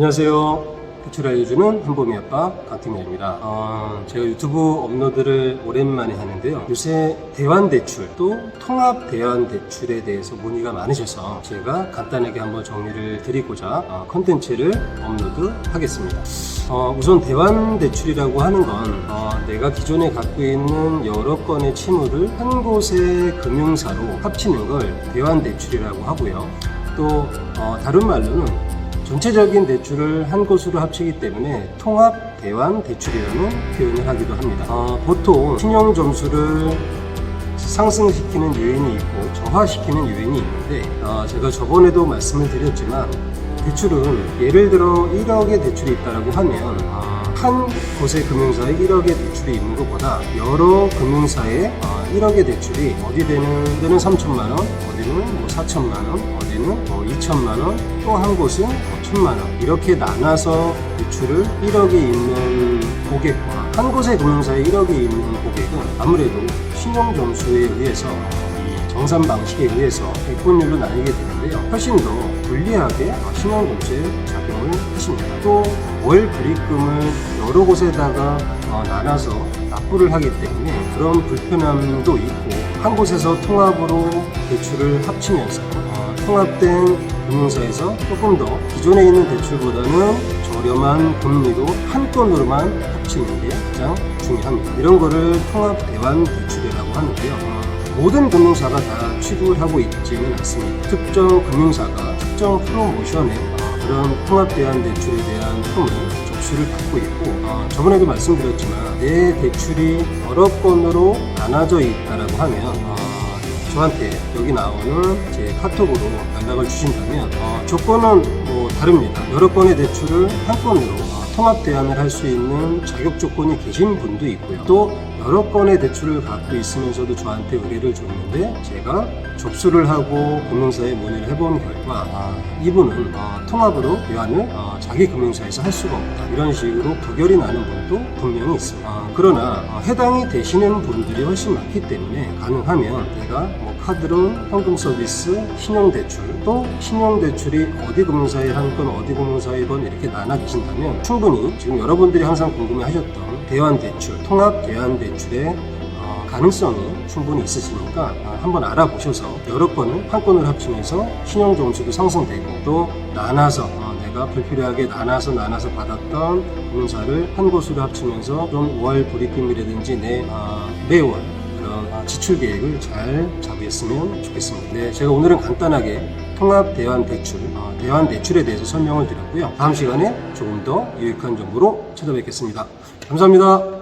안녕하세요. 대출 알려주는 한보미 아빠 강팀장입니다. 어, 제가 유튜브 업로드를 오랜만에 하는데요. 요새 대환대출 또 통합 대환대출에 대해서 문의가 많으셔서 제가 간단하게 한번 정리를 드리고자 어, 컨텐츠를 업로드 하겠습니다. 어, 우선 대환대출이라고 하는 건 어, 내가 기존에 갖고 있는 여러 건의 채무를 한 곳의 금융사로 합치는 걸 대환대출이라고 하고요. 또 어, 다른 말로는 전체적인 대출을 한 곳으로 합치기 때문에 통합 대환 대출이라는 표현을 하기도 합니다. 어, 보통 신용 점수를 상승시키는 요인이 있고 저하시키는 요인이 있는데 어, 제가 저번에도 말씀을 드렸지만 대출은 예를 들어 1억의 대출이 있다라고 하면 어, 한 곳의 금융사에 1억의 대출이 있는 것보다 여러 금융사에 어, 1억의 대출이 어디 되는 데는 3천만 원, 어디는 뭐 4천만 원, 어디는 뭐 2천만 원, 또 한 곳은 뭐 천만 원. 이렇게 나눠서 대출을 1억이 있는 고객과 한 곳의 금융사에 1억이 있는 고객은 아무래도 신용 점수에 의해서 이 정산 방식에 의해서 백분율로 나뉘게 되는데요. 훨씬 더 불리하게 신용 점수에 작용을 하십니다. 또 월 불입금을 여러 곳에다가 어, 나눠서 납부를 하기 때문에 그런 불편함도 있고 한 곳에서 통합으로 대출을 합치면서 어, 통합된 금융사에서 조금 더 기존에 있는 대출보다는 저렴한 금리로 한 건으로만 합치는 게 가장 중요합니다. 이런 거를 통합 대환 대출이라고 하는데요. 어, 모든 금융사가 다 취급을 하고 있지는 않습니다. 특정 금융사가 특정 프로모션에 어, 그런 통합 대환 대출에 대한 품을 접수를 받고 있고 어, 저번에도 말씀드렸지만 내 대출이 여러 건으로 나눠져 있다라고 하면 어, 저한테 여기 나오는 제 카톡으로 연락을 주신다면 어, 조건은 뭐 다릅니다. 여러 건의 대출을 한 건으로 어, 통합 대안을 할 수 있는 자격 조건이 계신 분도 있고요. 또 여러 건의 대출을 갖고 있으면서도 저한테 의뢰를 줬는데 제가 접수를 하고 금융사에 문의를 해본 결과 아, 이분은 어, 통합으로 대안을 어, 자기 금융사에서 할 수가 없다. 이런 식으로 부결이 나는 분도 분명히 있습니다. 아, 그러나 어, 해당이 되시는 분들이 훨씬 많기 때문에 가능하면 내가 뭐 카드론, 현금 서비스, 신용 대출 또 신용 대출이 어디 금융사에 한 건 어디 금융사에 건 이렇게 나눠 계신다면 충분히 지금 여러분들이 항상 궁금해하셨던 대환대출, 통합 대환대출의 어, 가능성이 충분히 있으시니까 어, 한번 알아보셔서 여러 건을 한 건으로 합치면서 신용 점수도 상승되고 또 나눠서 어, 내가 불필요하게 나눠서 나눠서 받았던 금융사를 한 곳으로 합치면서 좀 월 불입금이라든지 내 어, 매월 어, 지출 계획을 잘 잡으셨으면 좋겠습니다. 네, 제가 오늘은 간단하게 통합 대환 대출, 어, 대환 대출에 대해서 설명을 드렸고요. 다음 시간에 조금 더 유익한 정보로 찾아뵙겠습니다. 감사합니다.